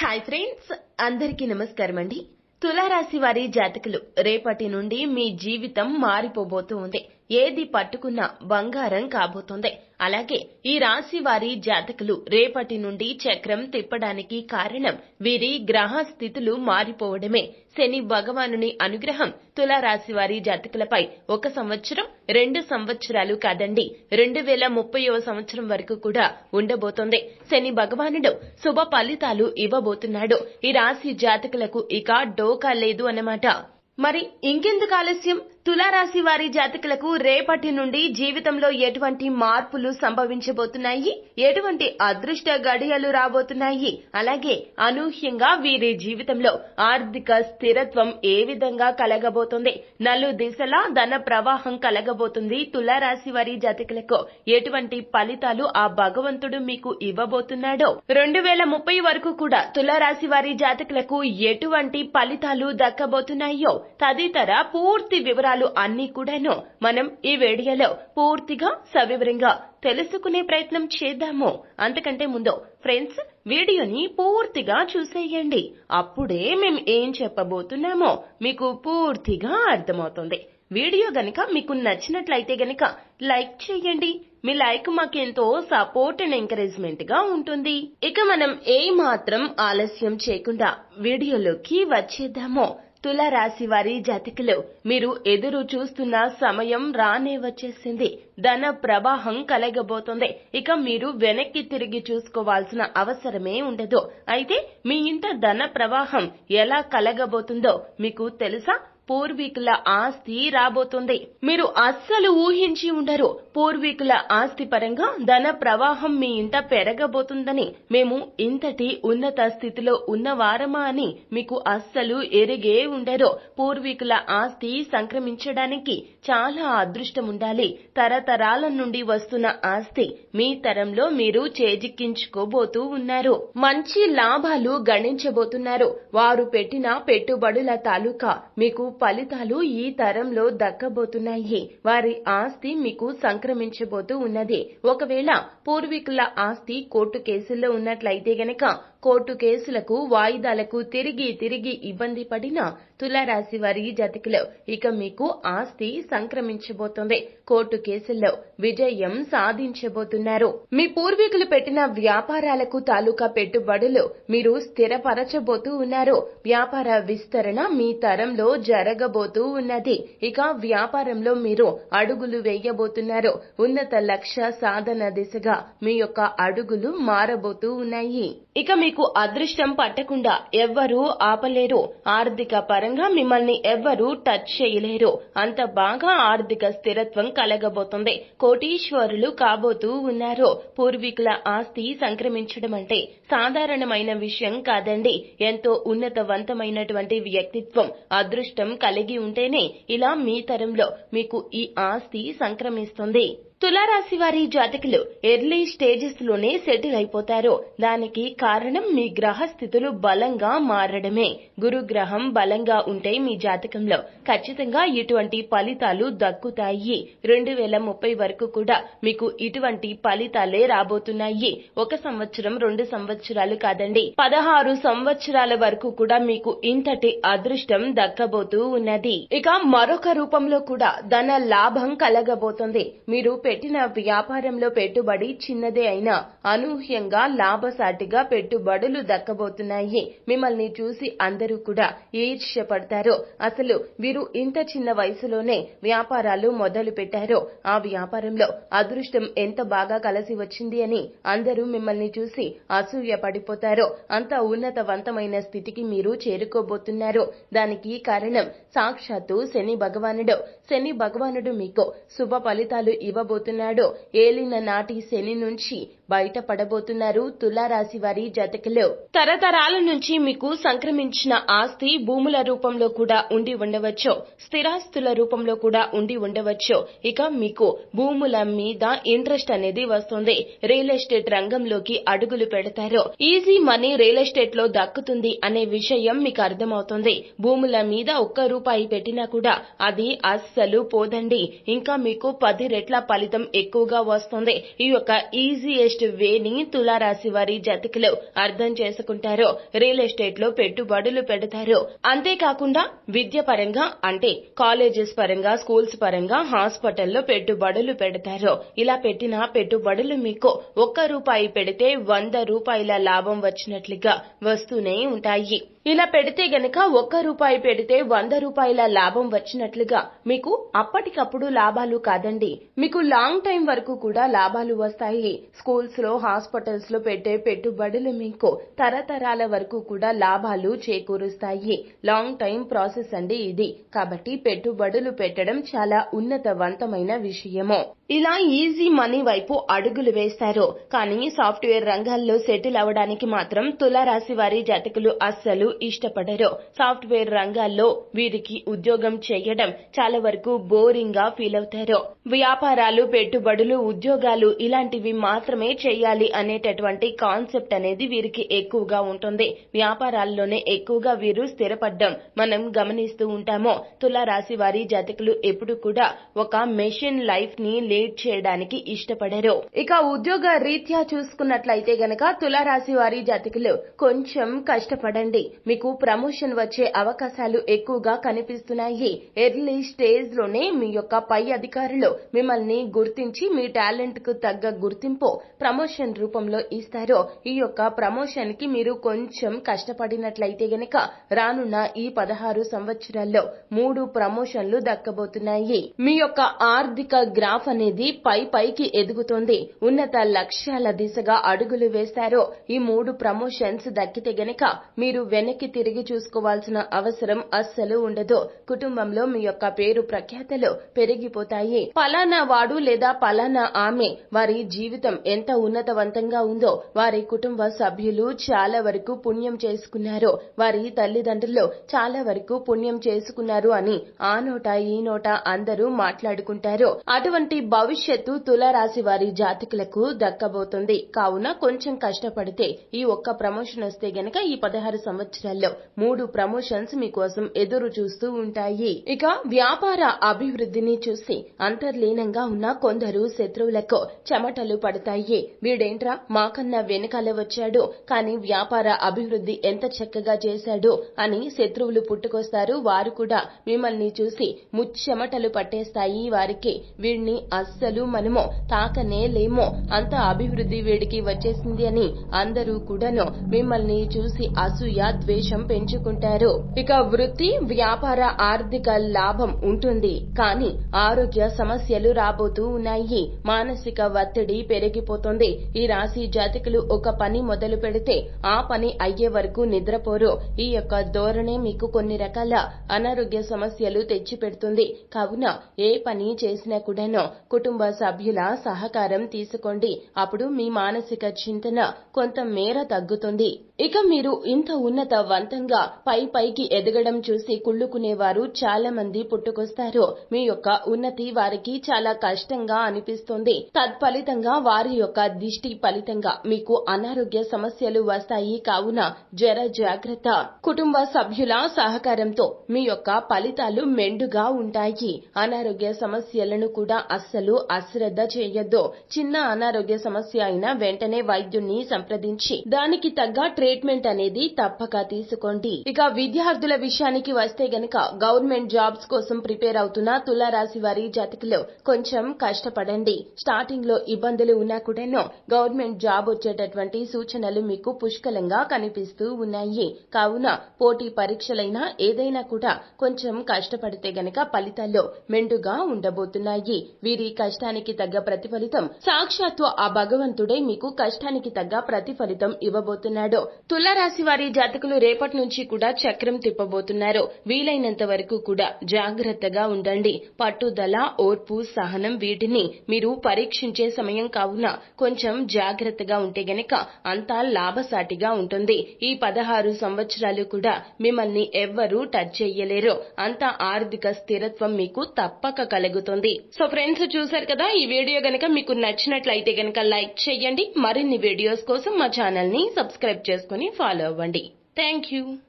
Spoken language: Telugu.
హాయ్ ఫ్రెండ్స్ అందరికీ నమస్కారం అండి. తులారాశి వారి జాతకులు రేపటి నుండి మీ జీవితం మారిపోబోతూ ఉంది ఏది పట్టుకున్నా బంగారం కాబోతోంది. అలాగే ఈ రాశి వారి జాతకులు రేపటి నుండి చక్రం తిప్పడానికి కారణం వీరి గ్రహ స్థితులు మారిపోవడమే. శని భగవానుని అనుగ్రహం తులారాశి వారి జాతకులపై ఒక సంవత్సరం రెండు సంవత్సరాలు కాదండి. రెండు వేల ముప్పైవ సంవత్సరం వరకు కూడా ఉండబోతోంది. శని భగవానుడు శుభ ఫలితాలు ఇవ్వబోతున్నాడు. ఈ రాశి జాతకులకు ఇక డోకా లేదు అన్నమాట. మరి ఇంకెందుకు ఆలస్యం? తులారాశి వారి జాతకులకు రేపటి నుండి జీవితంలో ఎటువంటి మార్పులు సంభవించబోతున్నాయి? ఎటువంటి అదృష్ట గడియలు రాబోతున్నాయి? అలాగే అనూహ్యంగా వీరి జీవితంలో ఆర్థిక స్థిరత్వం ఏ విధంగా కలగబోతుంది? నలు దిశలా ధన ప్రవాహం కలగబోతుంది. తులారాశి వారి జాతకులకు ఎటువంటి ఫలితాలు ఆ భగవంతుడు మీకు ఇవ్వబోతున్నాడో? రెండు వేల ముప్పై వరకు కూడా తులారాశి వారి జాతకులకు ఎటువంటి ఫలితాలు దక్కబోతున్నాయో? తదితర పూర్తి వివరాలు అన్ని కూడాను మనం ఈ వీడియోలో పూర్తిగా సవివరంగా తెలుసుకునే ప్రయత్నం చేద్దాము. అంతకంటే ముందు ఫ్రెండ్స్ వీడియోని పూర్తిగా చూసేయండి. అప్పుడే మేము ఏం చెప్పబోతున్నామో మీకు పూర్తిగా అర్థమవుతుంది. వీడియో గనక మీకు నచ్చినట్లయితే గనక లైక్ చేయండి. మీ లైక్ మాకెంతో సపోర్ట్ అండ్ ఎంకరేజ్మెంట్గా ఉంటుంది. ఇక మనం ఏ మాత్రం ఆలస్యం చేయకుండా వీడియోలోకి వచ్చేద్దాము. తులారాశి వారి జాతికలో మీరు ఎదురు చూస్తున్న సమయం రానే వచ్చేసింది. ధన ప్రవాహం కలగబోతోంది. ఇక మీరు వెనక్కి తిరిగి చూసుకోవాల్సిన అవసరమే ఉండదు. అయితే మీ ఇంట ధన ప్రవాహం ఎలా కలగబోతుందో మీకు తెలుసా? పూర్వీకుల ఆస్తి రాబోతుంది. మీరు అస్సలు ఊహించి ఉండరు. పూర్వీకుల ఆస్తి పరంగా ధన ప్రవాహం మీ ఇంట పెరగబోతుందని మేము ఇంతటి ఉన్నత స్థితిలో ఉన్నవారమా అని మీకు అస్సలు ఎరిగే ఉండరు. పూర్వీకుల ఆస్తి సంక్రమించడానికి చాలా అదృష్టం ఉండాలి తరతరాల నుండి వస్తున్న ఆస్తి మీ తరంలో మీరు చేజిక్కించుకోబోతూ ఉన్నారు. మంచి లాభాలు గణించబోతున్నారు. వారు పెట్టిన పెట్టుబడుల తాలూకా మీకు ఫలితాలు ఈ తరంలో దక్కబోతున్నాయి. వారి ఆస్తి మీకు సంక్రమించబోతూ ఉన్నది. ఒకవేళ పూర్వీకుల ఆస్తి కోర్టు కేసుల్లో ఉన్నట్లయితే గనక కోర్టు కేసులకు వాయిదాలకు తిరిగి తిరిగి ఇబ్బంది పడిన తులారాశి వారి జాతకులు. ఇక మీకు ఆస్తి సంక్రమించబోతోంది. కోర్టు కేసుల్లో విజయం సాధించబోతున్నారు. మీ పూర్వీకులు పెట్టిన వ్యాపారాలకు తాలూకా పెట్టుబడులు మీరు స్థిరపరచబోతూ ఉన్నారు. వ్యాపార విస్తరణ మీ తరంలో జరగబోతూ ఉన్నది. ఇక వ్యాపారంలో మీరు అడుగులు వేయబోతున్నారు. ఉన్నత లక్ష్య సాధన దిశగా మీ యొక్క అడుగులు మారబోతూ ఉన్నాయి. ఇక మీకు అదృష్టం పట్టకుండా ఎవ్వరూ ఆపలేరు. ఆర్థిక పరంగా మిమ్మల్ని ఎవ్వరూ టచ్ చేయలేరు. అంత బాగా ఆర్థిక స్థిరత్వం కలగబోతుంది. కోటీశ్వరులు కాబోతూ ఉన్నారు. పూర్వీకుల ఆస్తి సంక్రమించడం అంటే సాధారణమైన విషయం కాదండి. ఎంతో ఉన్నతవంతమైనటువంటి వ్యక్తిత్వం అదృష్టం కలిగి ఉంటేనే ఇలా మీ తరంలో మీకు ఈ ఆస్తి సంక్రమిస్తుంది. తులారాశి వారి జాతకులు ఎర్లీ స్టేజెస్లోనే సెటిల్ అయిపోతారు. దానికి కారణం మీ గ్రహ స్థితులు బలంగా మారడమే. గురుగ్రహం బలంగా ఉంటే మీ జాతకంలో ఖచ్చితంగా ఇటువంటి ఫలితాలు దక్కుతాయి. రెండు వేల ముప్పై వరకు కూడా మీకు ఇటువంటి ఫలితాలే రాబోతున్నాయి. ఒక సంవత్సరం రెండు సంవత్సరాలు కాదండి. పదహారు సంవత్సరాల వరకు కూడా మీకు ఇంతటి అదృష్టం దక్కబోతూ ఉన్నది. ఇక మరొక రూపంలో కూడా ధన లాభం కలగబోతుంది. మీరు పెట్టిన వ్యాపారంలో పెట్టుబడి చిన్నదే అయినా అనూహ్యంగా లాభసాటిగా పెట్టుబడులు దక్కబోతున్నాయి. మిమ్మల్ని చూసి అందరూ కూడా ఈర్ష్యపడతారు. అసలు వీరు ఇంత చిన్న వయసులోనే వ్యాపారాలు మొదలు పెట్టారో ఆ వ్యాపారంలో అదృష్టం ఎంత బాగా కలిసి వచ్చింది అని అందరూ మిమ్మల్ని చూసి అసూయ పడిపోతారో అంత ఉన్నతవంతమైన స్థితికి మీరు చేరుకోబోతున్నారు. దానికి కారణం సాక్షాత్తు శని భగవానుడు. శని భగవానుడు మీకు శుభ ఫలితాలు ఇవ్వబోతున్నాడు. ఏలిన నాటి శని నుంచి బయటపడబోతున్నారు తులారాశి వారి జాతకులు. తరతరాల నుంచి మీకు సంక్రమించిన ఆస్తి భూముల రూపంలో కూడా ఉండి ఉండవచ్చు. స్థిరాస్తుల రూపంలో కూడా ఉండి ఉండవచ్చు. ఇక మీకు భూముల మీద ఇంట్రెస్ట్ అనేది వస్తుంది. రియల్ ఎస్టేట్ రంగంలోకి అడుగులు పెడతారు. ఈజీ మనీ రియల్ ఎస్టేట్లో దక్కుతుంది అనే విషయం మీకు అర్థమవుతుంది. భూముల మీద ఒక్క రూపాయి పెట్టినా కూడా అది అస్సలు పోదండి. ఇంకా మీకు పది రెట్ల ఫలితం ఎక్కువగా వస్తుంది. ఈ యొక్క ఈజీ బెస్ట్ వేని తులారాశి వారి జాతకులు అర్థం చేసుకుంటారో రియల్ ఎస్టేట్లో పెట్టుబడులు పెడతారో. అంతేకాకుండా విద్య పరంగా అంటే కాలేజెస్ పరంగా స్కూల్స్ పరంగా హాస్పిటల్లో పెట్టుబడులు పెడతారో. ఇలా పెట్టిన పెట్టుబడులు మీకు ఒక్క రూపాయి పెడితే వంద రూపాయల లాభం వచ్చినట్లుగా వస్తూనే ఉంటాయి. ఇలా పెడితే గనక ఒక్క రూపాయి పెడితే వంద రూపాయల లాభం వచ్చినట్లుగా. మీకు అప్పటికప్పుడు లాభాలు కాదండి. మీకు లాంగ్ టైం వరకు కూడా లాభాలు వస్తాయి. స్కూల్స్లో హాస్పిటల్స్లో పెట్టే పెట్టుబడులు మీకు తరతరాల వరకు కూడా లాభాలు చేకూరుస్తాయి. లాంగ్ టైం ప్రాసెస్ అండి ఇది. కాబట్టి పెట్టుబడులు పెట్టడం చాలా ఉన్నతవంతమైన విషయము. ఇలా ఈజీ మనీ వైపు అడుగులు వేస్తారు. కానీ సాఫ్ట్వేర్ రంగాల్లో సెటిల్ అవడానికి మాత్రం తులారాశి వారి జాతకులు అస్సలు ఇష్టపడరు. సాఫ్ట్వేర్ రంగాల్లో వీరికి ఉద్యోగం చేయడం చాలా వరకు బోరింగ్గా ఫీల్ అవుతారు వ్యాపారాలు పెట్టుబడులు ఉద్యోగాలు ఇలాంటివి మాత్రమే చేయాలి అనేటటువంటి కాన్సెప్ట్ అనేది వీరికి ఎక్కువగా ఉంటుంది. వ్యాపారాల్లోనే ఎక్కువగా వీరు స్థిరపడ్డం మనం గమనిస్తూ ఉంటాము. తులారాశి వారి జాతకులు ఎప్పుడు కూడా ఒక మెషిన్ లైఫ్ని లీడ్ చేయడానికి ఇష్టపడరు. ఇక ఉద్యోగ రీత్యా చూసుకున్నట్లయితే గనక తులారాశి వారి జాతకులు కొంచెం కష్టపడండి. మీకు ప్రమోషన్ వచ్చే అవకాశాలు ఎక్కువగా కనిపిస్తున్నాయి. ఎర్లీ స్టేజ్లోనే మీ యొక్క పై అధికారులు మిమ్మల్ని గుర్తించి మీ టాలెంట్కు తగ్గ గుర్తింపు ప్రమోషన్ రూపంలో ఇస్తారు. ఈ యొక్క ప్రమోషన్కి మీరు కొంచెం కష్టపడినట్లయితే గనక రానున్న ఈ పదహారు సంవత్సరాల్లో మూడు ప్రమోషన్లు దక్కబోతున్నాయి. మీ యొక్క ఆర్థిక గ్రాఫ్ అనేది పై పైకి ఎదుగుతుంది. ఉన్నత లక్ష్యాల దిశగా అడుగులు వేస్తారు ఈ మూడు ప్రమోషన్స్ దక్కితే గనక మీరు వెనక్కి తిరిగి చూసుకోవాల్సిన అవసరం అస్సలు ఉండదు. కుటుంబంలో మీ యొక్క పేరు ప్రఖ్యాతలు పెరిగిపోతాయి. పలానా వాడు లేదా పలానా ఆమె వారి జీవితం ఎంత ఉన్నతవంతంగా ఉందో వారి కుటుంబ సభ్యులు చాలా వరకు పుణ్యం చేసుకున్నారు. వారి తల్లిదండ్రులు చాలా వరకు పుణ్యం చేసుకున్నారు అని ఆ నోట ఈ నోట అందరూ మాట్లాడుకుంటారు. అటువంటి భవిష్యత్తు తులారాశి వారి జాతకులకు దక్కబోతుంది. కావున కొంచెం కష్టపడితే ఈ ఒక్క ప్రమోషన్ వస్తే గనక ఈ పదహారు సంవత్సరాల్లో మూడు ప్రమోషన్స్ మీకోసం ఎదురు చూస్తూ ఉంటాయి. ఇక వ్యాపార అభివృద్ధిని చూసి అంతర్లీనంగా ఉన్న కొందరు శత్రువులకు చెమటలు పడతాయి. వీడేంట్రా? మాకన్నా వెనకాల వచ్చాడు. కానీ వ్యాపార అభివృద్ధి ఎంత చక్కగా చేశాడు అని శత్రువులు పుట్టుకొస్తారు. వారు కూడా మిమ్మల్ని చూసి ముచ్చెమటలు పట్టేస్తాయి వారికి. వీడిని అస్సలు మనము తాకనే లేమో. అంత అభివృద్ధి వీడికి వచ్చేసింది అని అందరూ కూడాను మిమ్మల్ని చూసి అసూయ ద్వేషం పెంచుకుంటారు. ఇక వృత్తి వ్యాపార ఆర్థిక లాభం ఉంటుంది. కానీ ఆరోగ్య సమస్యలు రాబోతూ ఉన్నాయి. మానసిక ఒత్తిడి పెరిగిపోతుంది. ఈ రాశి జాతకులు ఒక పని మొదలు పెడితే ఆ పని అయ్యే వరకు నిద్రపోరు. ఈ యొక్క ధోరణే మీకు కొన్ని రకాల అనారోగ్య సమస్యలు తెచ్చిపెడుతుంది. కావున ఏ పని చేసినా కూడాను కుటుంబ సభ్యుల సహకారం తీసుకోండి. అప్పుడు మీ మానసిక చింతన కొంత మేర తగ్గుతుంది. ఇక మీరు ఇంత ఉన్నత వంతంగా పై పైకి ఎదగడం చూసి కుళ్ళుకునేవారు చాలా మంది పుట్టుకొస్తారు. మీ యొక్క ఉన్నతి వారికి చాలా కష్టంగా అనిపిస్తుంది. తత్ఫలితంగా వారి యొక్క దిష్టి ఫలితంగా మీకు అనారోగ్య సమస్యలు వస్తాయి కావున జర జాగ్రత్త. కుటుంబ సభ్యుల సహకారంతో మీ యొక్క ఫలితాలు మెండుగా ఉంటాయి. అనారోగ్య సమస్యలను కూడా అస్సలు అశ్రద్ధ చేయొద్దు. చిన్న అనారోగ్య సమస్య అయినా వెంటనే వైద్యుణ్ణి సంప్రదించి దానికి తగ్గ ట్రీట్మెంట్ అనేది తప్పక తీసుకోండి. ఇక విద్యార్థుల విషయానికి వస్తే గనక గవర్నమెంట్ జాబ్స్ కోసం ప్రిపేర్ అవుతున్న తులారాశి వారి జాతకులు కొంచెం కష్టపడండి. స్టార్టింగ్లో ఇబ్బందులు ఉన్నా కూడాను గవర్నమెంట్ జాబ్ వచ్చేటటువంటి సూచనలు మీకు పుష్కలంగా కనిపిస్తూ ఉన్నాయి. కావున పోటీ పరీక్షలైనా ఏదైనా కూడా కొంచెం కష్టపడితే గనక ఫలితాల్లో మెండుగా ఉండబోతున్నాయి. వీరి కష్టానికి తగ్గ ప్రతిఫలితం సాక్షాత్తు ఆ భగవంతుడే మీకు కష్టానికి తగ్గ ప్రతిఫలితం ఇవ్వబోతున్నాడు. తులారాశి వారి జాతకులు రేపటి నుంచి కూడా చక్రం తిప్పబోతున్నారు. వీలైనంత వరకు కూడా జాగ్రత్తగా ఉండండి. పట్టుదల ఓర్పు సహనం వీటిని మీరు పరీక్షించే సమయం కావున కొంచెం జాగ్రత్తగా ఉంటే గనక అంతా లాభసాటిగా ఉంటుంది. ఈ పదహారు సంవత్సరాలు కూడా మిమ్మల్ని ఎవ్వరూ టచ్ చెయ్యలేరు. అంత ఆర్థిక స్థిరత్వం మీకు తప్పక కలుగుతుంది. సో ఫ్రెండ్స్ చూసారు కదా? ఈ వీడియో గనక మీకు నచ్చినట్లయితే గనక లైక్ చేయండి మరిన్ని వీడియోస్ కోసం మా ఛానల్ని సబ్స్క్రైబ్ చేసుకుని ఫాలో అవ్వండి. Thank you.